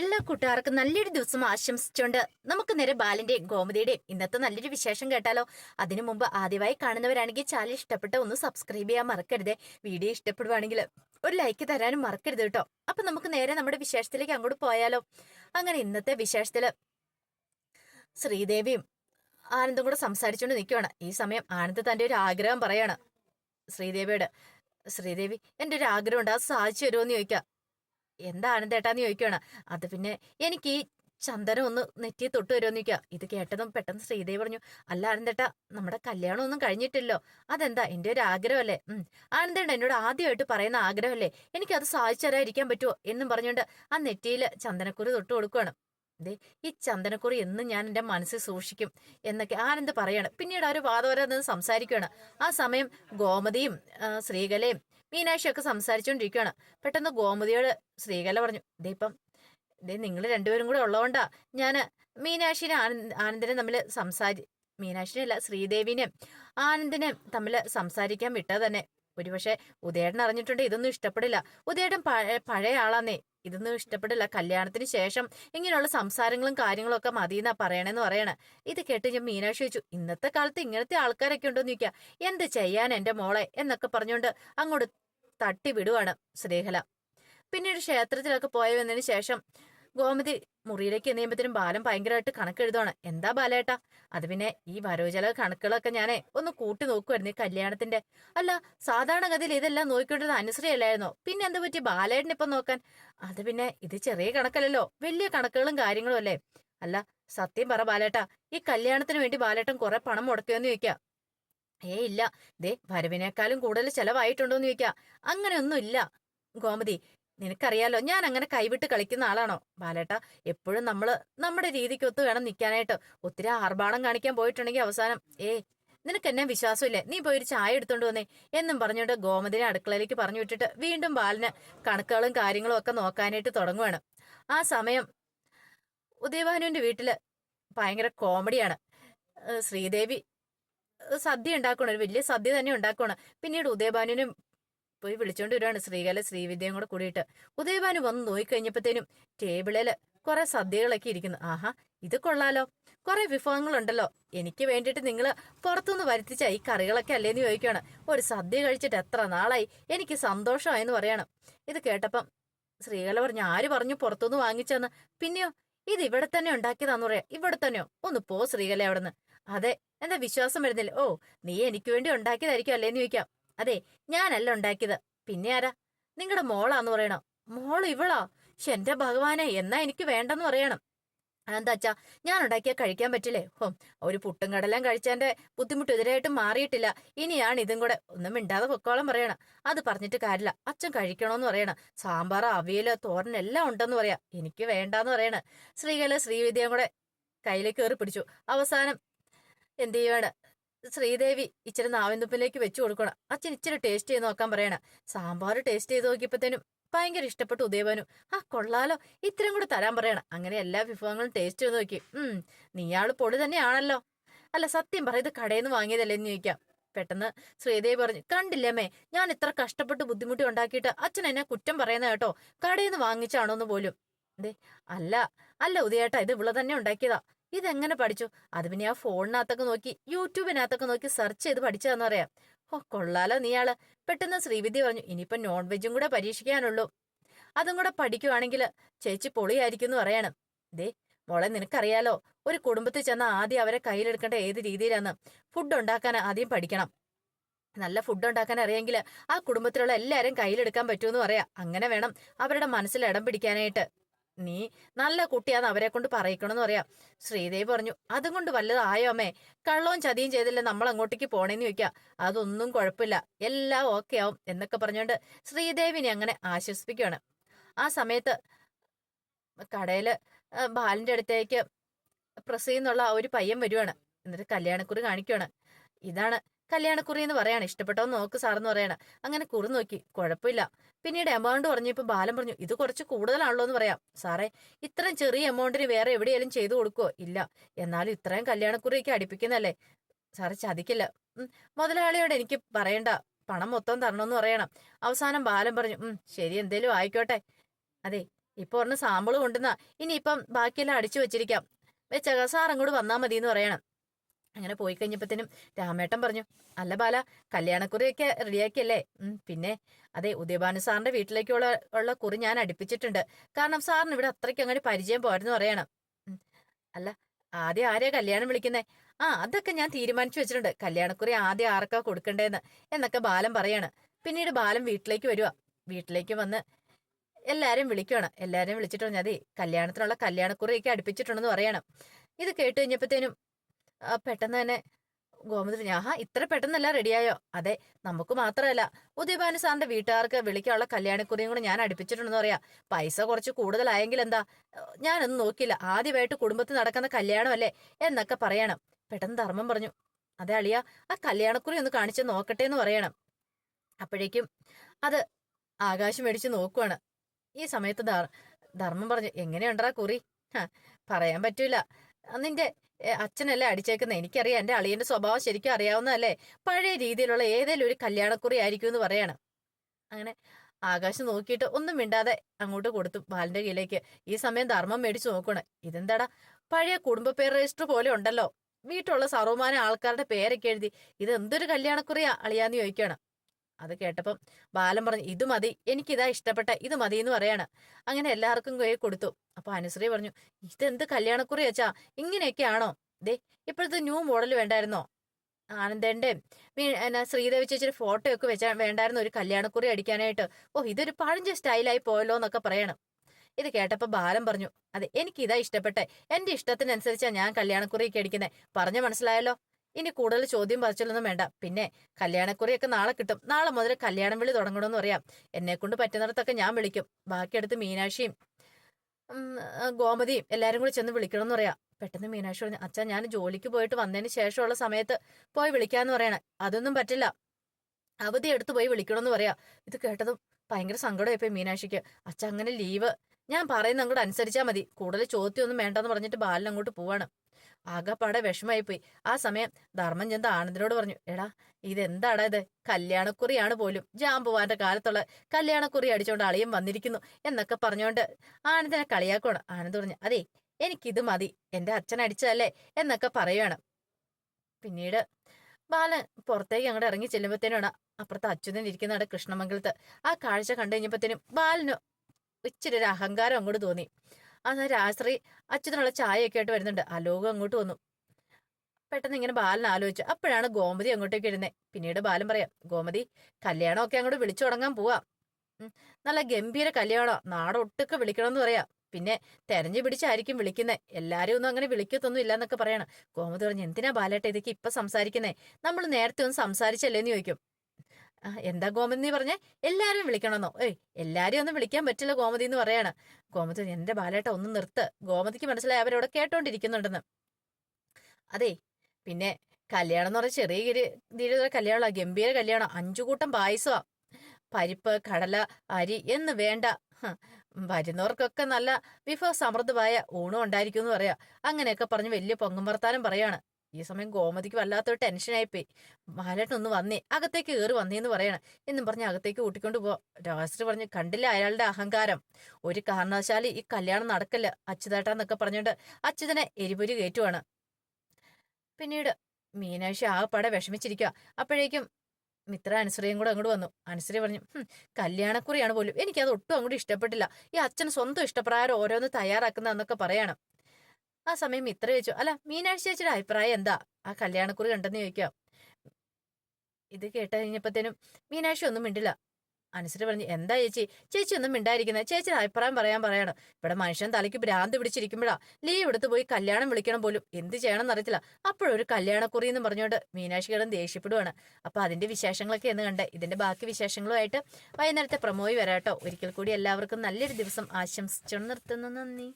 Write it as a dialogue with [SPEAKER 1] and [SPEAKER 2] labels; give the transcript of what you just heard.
[SPEAKER 1] എല്ലാ കൂട്ടുകാർക്കും നല്ലൊരു ദിവസം ആശംസിച്ചുകൊണ്ട് നമുക്ക് നേരെ ബാലിന്റെയും ഗോമതിയുടെയും ഇന്നത്തെ നല്ലൊരു വിശേഷം കേട്ടാലോ? അതിനു മുമ്പ് ആദ്യമായി കാണുന്നവരാണെങ്കിൽ ചാനൽ ഇഷ്ടപ്പെട്ട ഒന്ന് സബ്സ്ക്രൈബ് ചെയ്യാൻ മറക്കരുത്. വീഡിയോ ഇഷ്ടപ്പെടുവാണെങ്കിൽ ഒരു ലൈക്ക് തരാനും മറക്കരുത് കേട്ടോ. അപ്പൊ നമുക്ക് നേരെ നമ്മുടെ വിശേഷത്തിലേക്ക് അങ്ങോട്ട് പോയാലോ? അങ്ങനെ ഇന്നത്തെ വിശേഷത്തിൽ ശ്രീദേവിയും ആനന്ദും കൂടെ സംസാരിച്ചുകൊണ്ട് നിൽക്കുവാണ് ഈ സമയം ആനന്ദ് തന്റെ ഒരു ആഗ്രഹം പറയാണ് ശ്രീദേവിയോട്. ശ്രീദേവി എന്റെ ഒരു ആഗ്രഹം ഉണ്ട് അത് സാധിച്ചു തരുമോ എന്ന് ചോദിക്കാം. എന്താ ചേട്ടാന്ന് ചോദിക്കുകയാണ് അത് പിന്നെ എനിക്ക് ഈ ചന്ദനം ഒന്ന് നെറ്റി തൊട്ട് വരുമെന്ന് ചോദിക്കുക ഇത് കേട്ടതും പെട്ടെന്ന് ശ്രീദേവി പറഞ്ഞു അല്ല ആനന്ദേട്ടാ നമ്മുടെ കല്യാണം ഒന്നും കഴിഞ്ഞിട്ടില്ലോ. അതെന്താ എന്റെ ഒരു ആഗ്രഹമല്ലേ? ഉം. ആനന്ദേട്ട എന്നോട് ആദ്യമായിട്ട് പറയുന്ന ആഗ്രഹമല്ലേ? എനിക്കത് സാധിച്ചു തരാതിരിക്കാൻ പറ്റുമോ എന്നും പറഞ്ഞുകൊണ്ട് ആ നെറ്റിയിൽ ചന്ദനക്കുറി തൊട്ട് കൊടുക്കുകയാണ് ദേ ഈ ചന്ദനക്കുറി എന്നും ഞാൻ എന്റെ മനസ്സിൽ സൂക്ഷിക്കും എന്നൊക്കെ ആനന്ദ് പറയാണ്. പിന്നീട് അവർ വാദവരെ നിന്ന് സംസാരിക്കുകയാണ് ആ സമയം ഗോമതിയും ശ്രീകലയും മീനാക്ഷിയൊക്കെ സംസാരിച്ചുകൊണ്ടിരിക്കുകയാണ് പെട്ടെന്ന് ഗോമതിയോട് ശ്രീകല പറഞ്ഞു ദേ ഇപ്പം ദേ നിങ്ങൾ രണ്ടുപേരും കൂടെ ഉള്ളതുകൊണ്ടാ ഞാൻ മീനാക്ഷിനെ ആനന്ദ് ആനന്ദനെ തമ്മിൽ സംസാരി മീനാക്ഷിനെയല്ല ശ്രീദേവിനെയും ആനന്ദിനെയും തമ്മിൽ സംസാരിക്കാൻ വിട്ടാ തന്നെ. ഒരുപക്ഷെ ഉദയേട്ടൻ അറിഞ്ഞിട്ടുണ്ട് ഇതൊന്നും ഇഷ്ടപ്പെടില്ല. ഉദയേട്ടൻ പഴയ പഴയ ആളാന്നേ ഇതൊന്നും ഇഷ്ടപ്പെടില്ല. കല്യാണത്തിന് ശേഷം ഇങ്ങനെയുള്ള സംസാരങ്ങളും കാര്യങ്ങളും ഒക്കെ മതിയെന്നാ പറയണേന്ന് പറയണേ. ഇത് കേട്ട് ഞാൻ മീനാക്ഷി ചോദിച്ചു ഇന്നത്തെ കാലത്ത് ഇങ്ങനത്തെ ആൾക്കാരൊക്കെ ഉണ്ടോന്ന് ചോദിക്കുക എന്ത് ചെയ്യാൻ എന്റെ മോളെ? എന്നൊക്കെ പറഞ്ഞുകൊണ്ട് അങ്ങോട്ട് തട്ടി വിടുവാണ് ശ്രീഹല. പിന്നീട് ക്ഷേത്രത്തിലൊക്കെ പോയി ശേഷം ഗോമതി മുറിയിലേക്ക് എന്നുമ്പോഴത്തേനും ബാലൻ ഭയങ്കരമായിട്ട് കണക്കെഴുതുവാണ്. എന്താ ബാലേട്ടാ? അത് പിന്നെ ഈ വരോചല കണക്കുകളൊക്കെ ഞാനേ ഒന്ന് കൂട്ടി നോക്കുമായിരുന്നു ഈ കല്യാണത്തിന്റെ അല്ല സാധാരണഗതിയിൽ ഇതെല്ലാം നോക്കിക്കൊണ്ടത് അനുശ്രീയല്ലായിരുന്നോ പിന്നെ എന്താ പറ്റി ബാലേട്ടൻ ഇപ്പം നോക്കാൻ? അത് പിന്നെ ഇത് ചെറിയ കണക്കല്ലല്ലോ. വലിയ കണക്കുകളും കാര്യങ്ങളും അല്ലേ? അല്ല സത്യം പറ ബാലേട്ടാ ഈ കല്യാണത്തിന് വേണ്ടി ബാലേട്ടൻ കുറെ പണം മുടക്കിയോന്ന് ചോദിക്കാം. ഏ ഇല്ല. ദേ വരവിനേക്കാളും കൂടുതൽ ചെലവായിട്ടുണ്ടോന്ന് ചോദിക്കാം. അങ്ങനെയൊന്നും ഇല്ല. ഗോമതി നിനക്കറിയാലോ ഞാൻ അങ്ങനെ കൈവിട്ട് കളിക്കുന്ന ആളാണോ? ബാലേട്ട എപ്പോഴും നമ്മൾ നമ്മുടെ രീതിക്ക് ഒത്തു വേണം നിൽക്കാനായിട്ട് ഒത്തിരി ആർഭാടം കാണിക്കാൻ പോയിട്ടുണ്ടെങ്കിൽ അവസാനം ഏ നിനക്ക് എന്നെ വിശ്വാസമില്ലേ? നീ പോയി ഒരു ചായ എടുത്തോണ്ട് വന്നേ. എന്നും പറഞ്ഞുകൊണ്ട് ഗോമതിനെ അടുക്കളയിലേക്ക് പറഞ്ഞു വിട്ടിട്ട് വീണ്ടും ബാലിന് കണക്കുകളും കാര്യങ്ങളും ഒക്കെ നോക്കാനായിട്ട് തുടങ്ങുവാണ്. ആ സമയം ഉദയഭാനുവിന്റെ വീട്ടിൽ ഭയങ്കര കോമഡിയാണ്. ശ്രീദേവി സദ്യ ഉണ്ടാക്കണം ഒരു വലിയ സദ്യ തന്നെ ഉണ്ടാക്കണം പിന്നീട് ഉദയഭാനുവിനും പോയി വിളിച്ചോണ്ട് വരുവാണ് ശ്രീകല ശ്രീവിദ്യയും കൂടെ കൂടിയിട്ട്. ഉദയഭാനു വന്ന് നോയിക്കഴിഞ്ഞപ്പോഴത്തേനും ടേബിളിൽ കുറെ സദ്യകളൊക്കെ ഇരിക്കുന്നു. ആഹാ ഇത് കൊള്ളാലോ. കുറെ വിഭവങ്ങളുണ്ടല്ലോ. എനിക്ക് വേണ്ടിയിട്ട് നിങ്ങൾ പുറത്തുനിന്ന് വരുത്തിച്ച ഈ കറികളൊക്കെ അല്ലേന്ന് ചോദിക്കുകയാണ്. ഒരു സദ്യ കഴിച്ചിട്ട് എത്ര നാളായി? എനിക്ക് സന്തോഷമായെന്ന് പറയണം. ഇത് കേട്ടപ്പം ശ്രീകല പറഞ്ഞു ആര് പറഞ്ഞു പുറത്തുനിന്ന് വാങ്ങിച്ചെന്ന്? പിന്നെയോ ഇത് ഇവിടെ തന്നെ ഉണ്ടാക്കിയതാന്ന് പറയാം. ഇവിടെ തന്നെയോ? ഒന്ന് പോ ശ്രീകല അവിടുന്ന്. അതെ എന്താ വിശ്വാസം വരുന്നില്ല. ഓ നീ എനിക്ക് വേണ്ടി ഉണ്ടാക്കിയതായിരിക്കും അല്ലേന്ന് ചോദിക്കാം. അതെ ഞാനല്ല ഉണ്ടാക്കിയത്. പിന്നെ ആരാ? നിങ്ങളുടെ മോളാന്ന് പറയണം. മോൾ ഇവളാ? പക്ഷെ എന്റെ ഭഗവാനെ എന്നാ എനിക്ക് വേണ്ടെന്ന് പറയണം. എന്താ ഞാൻ ഉണ്ടാക്കിയാൽ കഴിക്കാൻ പറ്റില്ലേ? ഹോ ഒരു പുട്ടും കടലാം കഴിച്ചതിന്റെ ബുദ്ധിമുട്ട് ഇതിനായിട്ട് മാറിയിട്ടില്ല. ഇനിയാണ് ഇതും കൂടെ. ഒന്നും മിണ്ടാതെ പൊക്കോളം പറയണം. അത് പറഞ്ഞിട്ട് കാര്യമില്ല. അച്ഛൻ കഴിക്കണോന്ന് പറയണം. സാമ്പാർ അവിയൽ തോരൻ എല്ലാം ഉണ്ടെന്ന് പറയാം. എനിക്ക് വേണ്ടാന്ന് പറയണേ. ശ്രീകല ശ്രീവിദ്യയും കൂടെ കയ്യിലേക്ക് കയറി പിടിച്ചു. അവസാനം എന്ത് ചെയ്യാണ് ശ്രീദേവി ഇച്ചിരി നാവിന്തുപ്പിലേക്ക് വെച്ചു കൊടുക്കണം. അച്ഛൻ ഇച്ചിരി ടേസ്റ്റ് ചെയ്ത് നോക്കാൻ പറയണം. സാമ്പാർ ടേസ്റ്റ് ചെയ്ത് നോക്കിയപ്പോഴത്തേനും ഭയങ്കര ഇഷ്ടപ്പെട്ടു ഉദയവനും ആ കൊള്ളാലോ. ഇത്രയും കൂടെ തരാൻ പറയണം. അങ്ങനെ എല്ലാ വിഭവങ്ങളും ടേസ്റ്റ് ചെയ്ത് നോക്കി. ഉം നീയാൾ പൊടി തന്നെയാണല്ലോ. അല്ല സത്യം പറ ഇത് കടയിൽ നിന്ന് വാങ്ങിയതല്ലേ എന്ന് ചോദിക്കാം. പെട്ടെന്ന് ശ്രീദേവി പറഞ്ഞു കണ്ടില്ലമ്മേ ഞാൻ ഇത്ര കഷ്ടപ്പെട്ട് ബുദ്ധിമുട്ടി ഉണ്ടാക്കിയിട്ട് അച്ഛൻ എന്നെ കുറ്റം പറയുന്ന കേട്ടോ. കടയിൽ നിന്ന് വാങ്ങിച്ചാണോന്ന് പോലും. ദേ അല്ല അല്ല ഉദയേട്ടാ ഇത് ഇവിടെ തന്നെ ഉണ്ടാക്കിയതാ. ഇതെങ്ങനെ പഠിച്ചു? അത് പിന്നെ ആ ഫോണിനകത്തൊക്കെ നോക്കി യൂട്യൂബിനകത്തൊക്കെ നോക്കി സെർച്ച് ചെയ്ത് പഠിച്ചതെന്നറിയാം ഓ കൊള്ളാലോ നീയാൾ. പെട്ടെന്ന് ശ്രീവിദ്യ പറഞ്ഞു ഇനിയിപ്പം നോൺ വെജും കൂടെ പരീക്ഷിക്കാനുള്ളൂ. അതും കൂടെ പഠിക്കുവാണെങ്കിൽ ചേച്ചി പൊളിയായിരിക്കും എന്ന് പറയണം. ദേ മോളെ നിനക്കറിയാലോ ഒരു കുടുംബത്തിൽ ചെന്ന ആദ്യം അവരെ കയ്യിലെടുക്കേണ്ട ഏത് രീതിയിലാണ് ഫുഡ് ഉണ്ടാക്കാൻ ആദ്യം പഠിക്കണം. നല്ല ഫുഡ് ഉണ്ടാക്കാൻ അറിയെങ്കിൽ ആ കുടുംബത്തിലുള്ള എല്ലാവരും കയ്യിലെടുക്കാൻ പറ്റുമെന്ന് പറയാം. അങ്ങനെ വേണം അവരുടെ മനസ്സിൽ ഇടം പിടിക്കാനായിട്ട്. നീ നല്ല കുട്ടിയാന്ന് അവരെ കൊണ്ട് പറയിക്കണമെന്ന് പറയാം. ശ്രീദേവി പറഞ്ഞു അതും കൊണ്ട് വല്ലതായോ അമ്മേ? കള്ളവും ചതിയും ചെയ്തില്ല നമ്മൾ അങ്ങോട്ടേക്ക് പോണേന്ന് ചോദിക്കാം. അതൊന്നും കുഴപ്പമില്ല. എല്ലാം ഓക്കെ ആവും എന്നൊക്കെ പറഞ്ഞുകൊണ്ട് ശ്രീദേവിനെ അങ്ങനെ ആശ്വസിപ്പിക്കുകയാണ് ആ സമയത്ത് കടയിൽ ബാലിന്റെ അടുത്തേക്ക് പ്രസീന്നുള്ള ഒരു പയ്യൻ വരുവാണ്. എന്നിട്ട് കല്യാണക്കുറി കാണിക്കുവാണ്. ഇതാണ് കല്യാണക്കുറി എന്ന് പറയാണ്. ഇഷ്ടപ്പെട്ടോ നോക്ക് സാറെന്ന് പറയാണ്. അങ്ങനെ കുറി നോക്കി. കുഴപ്പമില്ല. പിന്നീട് എമൗണ്ട് പറഞ്ഞപ്പോൾ ബാലൻ പറഞ്ഞു ഇത് കുറച്ച് കൂടുതലാണല്ലോ എന്ന് പറയാം. സാറേ ഇത്രയും ചെറിയ എമൗണ്ടിന് വേറെ എവിടെയെങ്കിലും ചെയ്തു കൊടുക്കുവോ? ഇല്ല. എന്നാലും ഇത്രയും കല്യാണക്കുറിയൊക്കെ അടിപ്പിക്കുന്നല്ലേ സാറേ ചതിക്കില്ല. മുതലാളിയോട് എനിക്ക് പറയണ്ട. പണം മൊത്തം തരണമെന്ന് പറയണം. അവസാനം ബാലൻ പറഞ്ഞു ഉം ശരി എന്തേലും ആയിക്കോട്ടെ. അതെ ഇപ്പൊ ഒരെണ്ണം സാമ്പിൾ കൊണ്ടുവന്ന. ഇനിയിപ്പം ബാക്കിയെല്ലാം അടിച്ചു വെച്ചിരിക്കാം. വെച്ചേക്കാം. സാർ അങ്ങോട്ട് വന്നാ മതി എന്ന് പറയണം. അങ്ങനെ പോയി കഴിഞ്ഞപ്പോഴത്തേനും രാമേട്ടൻ പറഞ്ഞു അല്ല ബാല കല്യാണക്കുറിയൊക്കെ റെഡിയാക്കിയല്ലേ? പിന്നെ അതെ ഉദയഭാനു സാറിന്റെ വീട്ടിലേക്കുള്ള ഉള്ള കുറി ഞാൻ അടുപ്പിച്ചിട്ടുണ്ട്. കാരണം സാറിന് ഇവിടെ അത്രയ്ക്ക് അങ്ങനെ പരിചയം പോരെന്ന് പറയണം. അല്ല ആദ്യം ആരെയാ കല്യാണം വിളിക്കുന്നേ? ആ അതൊക്കെ ഞാൻ തീരുമാനിച്ചു വെച്ചിട്ടുണ്ട്. കല്യാണക്കുറി ആദ്യം ആർക്കാ കൊടുക്കണ്ടേന്ന് എന്നൊക്കെ ബാലം പറയാണ്. പിന്നീട് ബാലം വീട്ടിലേക്ക് വരുക വീട്ടിലേക്ക് വന്ന് എല്ലാരും വിളിക്കുകയാണ് എല്ലാരും വിളിച്ചിട്ട് പറഞ്ഞാൽ അതെ കല്യാണത്തിനുള്ള കല്യാണക്കുറിയൊക്കെ അടുപ്പിച്ചിട്ടുണ്ടെന്ന് പറയണം. ഇത് കേട്ട് കഴിഞ്ഞപ്പോഴത്തേനും പെട്ടെന്ന് തന്നെ. ഗോമതി ആഹാ ഇത്ര പെട്ടെന്നല്ല റെഡിയായോ? അതെ നമുക്ക് മാത്രമല്ല. ഉദയഭാനു സാറിന്റെ വീട്ടുകാർക്ക് വിളിക്കാനുള്ള കല്യാണക്കുറിയും കൂടെ ഞാൻ അടുപ്പിച്ചിട്ടുണ്ടെന്ന് പറയാ. പൈസ കുറച്ച് കൂടുതലായെങ്കിൽ എന്താ? ഞാനൊന്നും നോക്കില്ല ആദ്യമായിട്ട് കുടുംബത്തിൽ നടക്കുന്ന കല്യാണമല്ലേ? എന്നൊക്കെ പറയണം. പെട്ടെന്ന് ധർമ്മം പറഞ്ഞു. അതെ അളിയ ആ കല്യാണക്കുറി ഒന്ന് കാണിച്ച് നോക്കട്ടെ എന്ന് പറയണം. അപ്പോഴേക്കും അത് ആകാശം മേടിച്ച് നോക്കുവാണ്. ഈ സമയത്ത് ധർമ്മം പറഞ്ഞു എങ്ങനെയുണ്ടാ കുറി? പറയാൻ പറ്റൂല. നിന്റെ അച്ഛനല്ലേ അടിച്ചേക്കുന്നത് എനിക്കറിയാം. എന്റെ അളിയന്റെ സ്വഭാവം ശരിക്കും അറിയാവുന്നതല്ലേ? പഴയ രീതിയിലുള്ള ഏതെങ്കിലും ഒരു കല്യാണക്കുറി ആയിരിക്കും എന്ന് പറയാണ്. അങ്ങനെ ആകാശം നോക്കിയിട്ട് ഒന്നും മിണ്ടാതെ അങ്ങോട്ട് കൊടുത്തു ബാലിന്റെ കയ്യിലേക്ക്. ഈ സമയം ധർമ്മം മേടിച്ചു നോക്കണേ ഇതെന്താടാ? പഴയ കുടുംബ പേർ രജിസ്റ്റർ പോലെ ഉണ്ടല്ലോ. വീട്ടിലുള്ള സർവമാന ആൾക്കാരുടെ പേരൊക്കെ എഴുതി. ഇത് എന്തൊരു കല്യാണക്കുറിയാ അളിയാന്ന് ചോദിക്കണം അത് കേട്ടപ്പം ബാലൻ പറഞ്ഞു ഇത് മതി എനിക്കിതാ ഇഷ്ടപ്പെട്ട ഇത് മതി എന്ന് പറയാണ്. അങ്ങനെ എല്ലാവർക്കും കൈ കൊടുത്തു. അപ്പൊ അനുശ്രീ പറഞ്ഞു ഇതെന്ത് കല്യാണക്കുറി വെച്ചാ ഇങ്ങനെയൊക്കെയാണോ? ദേ ഇപ്പോഴത്തെ ന്യൂ മോഡൽ വേണ്ടായിരുന്നോ? ആനന്ദേന്റെയും വീ- എന്നാ ശ്രീദേവി ചേച്ചിയുടെ ഫോട്ടോ ഒക്കെ വെച്ചാ വേണ്ടായിരുന്നു ഒരു കല്യാണക്കുറി അടിക്കാനായിട്ട് ഓ ഇതൊരു പഴഞ്ച സ്റ്റൈലായി പോയല്ലോ എന്നൊക്കെ പറയണം. ഇത് കേട്ടപ്പോൾ ബാലൻ പറഞ്ഞു അതെ എനിക്കിതാ ഇഷ്ടപ്പെട്ടെ എന്റെ ഇഷ്ടത്തിനനുസരിച്ചാ ഞാൻ കല്യാണക്കുറിയൊക്കെ അടിക്കുന്നത് പറഞ്ഞു മനസ്സിലായല്ലോ? ഇനി കൂടുതൽ ചോദ്യം പറിച്ചിലൊന്നും വേണ്ട. പിന്നെ കല്യാണക്കുറിയൊക്കെ നാളെ കിട്ടും. നാളെ മുതൽ കല്യാണം വിളി തുടങ്ങണമെന്ന് പറയാം. എന്നെ കൊണ്ട് പറ്റുന്നിടത്തൊക്കെ ഞാൻ വിളിക്കും. ബാക്കിയെടുത്ത് മീനാക്ഷിയും ഉം, ആ, ഗോമതിയും എല്ലാരും കൂടി ചെന്ന് വിളിക്കണമെന്ന് പറയാം. പെട്ടെന്ന് മീനാക്ഷി പറഞ്ഞു അച്ഛാ ഞാൻ ജോലിക്ക് പോയിട്ട് വന്നതിന് ശേഷമുള്ള സമയത്ത് പോയി വിളിക്കാന്ന് പറയണേ. അതൊന്നും പറ്റില്ല. അവധി എടുത്ത് പോയി വിളിക്കണമെന്ന് പറയാ. ഇത് കേട്ടതും ഭയങ്കര സങ്കടമായിപ്പോയി മീനാക്ഷിക്ക്. അച്ഛ അങ്ങനെ ലീവ്. ഞാൻ പറയുന്ന അങ്ങോട്ട് അനുസരിച്ചാൽ മതി. കൂടുതൽ ചോദ്യമൊന്നും വേണ്ടെന്ന് പറഞ്ഞിട്ട് ബാലൻ അങ്ങോട്ട് പോവാണ്. ആകെപ്പാടെ വിഷമായിപ്പോയി. ആ സമയം ധർമ്മം ചെന്ത ആനന്ദിനോട് പറഞ്ഞു എടാ ഇതെന്താടാ ഇത്? കല്യാണക്കുറിയാണ് പോലും. ജാമ്പുവാന്റെ കാലത്തുള്ള കല്യാണക്കുറി അടിച്ചോണ്ട് അളിയും വന്നിരിക്കുന്നു എന്നൊക്കെ പറഞ്ഞോണ്ട് ആനന്ദിനെ കളിയാക്കുവാണ്. ആനന്ദ് പറഞ്ഞു അതെ എനിക്കിത് മതി. എന്റെ അച്ഛൻ അടിച്ചതല്ലേ എന്നൊക്കെ പറയുവാണ്. പിന്നീട് ബാലൻ പുറത്തേക്ക് അങ്ങോട്ട് ഇറങ്ങി ചെല്ലുമ്പോഴത്തേനാണ് അപ്പുറത്ത് അച്യുതൻ ഇരിക്കുന്നവിടെ കൃഷ്ണമംഗലത്ത്. ആ കാഴ്ച കണ്ടു കഴിഞ്ഞപ്പോഴത്തേനും ബാലന് ഇച്ചിരി ഒരു അഹങ്കാരം അങ്ങോട്ട് തോന്നി. അത് രാശ്രീ അച്യുതനുള്ള ചായയൊക്കെ ആയിട്ട് വരുന്നുണ്ട്. അലോകം അങ്ങോട്ട് വന്നു. പെട്ടെന്ന് ഇങ്ങനെ ബാലൻ ആലോചിച്ചു. അപ്പോഴാണ് ഗോമതി അങ്ങോട്ടേക്ക് ഇരുന്നേ പിന്നീട് ബാലൻ പറയാം ഗോമതി കല്യാണമൊക്കെ അങ്ങോട്ട് വിളിച്ചു തുടങ്ങാൻ പോവാ. നല്ല ഗംഭീര കല്യാണം നാടൊട്ടൊക്കെ വിളിക്കണമെന്ന് പറയാം. പിന്നെ തെരഞ്ഞു പിടിച്ചായിരിക്കും വിളിക്കുന്നത് എല്ലാവരും ഒന്നും അങ്ങനെ വിളിക്കത്തൊന്നും ഇല്ല എന്നൊക്കെ പറയണം. ഗോമതി പറഞ്ഞു എന്തിനാ ബാലേട്ട ഇതൊക്കെ ഇപ്പൊ സംസാരിക്കുന്നേ? നമ്മൾ നേരത്തെ ഒന്ന് സംസാരിച്ചല്ലേന്ന് ചോദിക്കും. "ആ, എന്താ ഗോമതി നീ പറഞ്ഞേ? എല്ലാരും വിളിക്കണമെന്നോ? ഏയ് എല്ലാരെയും ഒന്നും വിളിക്കാൻ പറ്റില്ല ഗോമതി എന്ന് പറയാണ്. ഗോമതി എന്റെ ബാലേട്ട ഒന്ന് നിർത്ത്. ഗോമതിക്ക് മനസ്സിലായി അവരവിടെ കേട്ടോണ്ടിരിക്കുന്നുണ്ടെന്ന്. അതെ പിന്നെ കല്യാണം എന്ന് പറഞ്ഞാൽ ചെറിയ രീതിയിലുള്ള കല്യാണമാണ് ഗംഭീര കല്യാണം. അഞ്ചു കൂട്ടം പായസമാ. പരിപ്പ് കടല അരി എന്ന് വേണ്ട. വരുന്നവർക്കൊക്കെ നല്ല വിഭവ സമൃദ്ധമായ ഊണും ഉണ്ടായിരിക്കും എന്ന് പറയാ. അങ്ങനെയൊക്കെ പറഞ്ഞ് വലിയ പൊങ്ങും വർത്താനം പറയാണ്. ഈ സമയം ഗോമതിക്ക് വല്ലാത്തൊരു ടെൻഷനായിപ്പോയി ഒന്ന് വന്നേ അകത്തേക്ക് കയറി വന്നേന്ന് പറയണം. എന്നും പറഞ്ഞ് അകത്തേക്ക് കൂട്ടിക്കൊണ്ട് പോവാം. രാജശ്രീ പറഞ്ഞ് കണ്ടില്ല അയാളുടെ അഹങ്കാരം? ഒരു കാരണവശാലും ഈ കല്യാണം നടക്കില്ല അച്യുതേട്ടാന്നൊക്കെ പറഞ്ഞുകൊണ്ട് അച്യുതനെ എരിപൊരി കയറ്റുവാണ്. പിന്നീട് മീനാക്ഷി ആകെപ്പാടെ വിഷമിച്ചിരിക്കുക അപ്പോഴേക്കും മിത്ര അനുസരിയും കൂടെ അങ്ങോട്ട് വന്നു. അനുസരി പറഞ്ഞു കല്യാണക്കുറിയാണ് പോലും എനിക്കത് ഒട്ടും അങ്ങോട്ട് ഇഷ്ടപ്പെട്ടില്ല. ഈ അച്ഛൻ സ്വന്തം ഇഷ്ടപ്രകാരം ഓരോന്ന് തയ്യാറാക്കുന്നതെന്നൊക്കെ പറയണം. ആ സമയം ഇത്ര ചോദിച്ചു. അല്ല മീനാക്ഷി ചേച്ചിയുടെ അഭിപ്രായം എന്താ? ആ കല്യാണക്കുറി കണ്ടെന്ന് ചോദിക്കാം. ഇത് കേട്ട് കഴിഞ്ഞപ്പോഴത്തേനും മീനാക്ഷി ഒന്നും മിണ്ടില്ല. അനുസരിച്ച് പറഞ്ഞു എന്താ ചേച്ചി? ചേച്ചി ഒന്നും മിണ്ടായിരിക്കുന്നത് ചേച്ചിയുടെ അഭിപ്രായം പറയാൻ പറയണം. ഇവിടെ മനുഷ്യൻ തലയ്ക്ക് ഭ്രാന്ത് പിടിച്ചിരിക്കുമ്പോഴാ ലീവ് എടുത്ത് പോയി കല്യാണം വിളിക്കണം പോലും. എന്ത് ചെയ്യണം എന്നറിയത്തില്ല അപ്പോഴൊരു കല്യാണക്കുറി എന്ന് പറഞ്ഞുകൊണ്ട് മീനാക്ഷി കിടന്ന് ദേഷ്യപ്പെടുവാണ്. അപ്പൊ അതിന്റെ വിശേഷങ്ങളൊക്കെ എന്ന് കണ്ടേ ഇതിന്റെ ബാക്കി വിശേഷങ്ങളുമായിട്ട് വൈകുന്നേരത്തെ പ്രമോയി വരാട്ടോ. ഒരിക്കൽ കൂടി എല്ലാവർക്കും നല്ലൊരു ദിവസം ആശംസിച്ചു നിർത്തുന്നു. നന്ദി.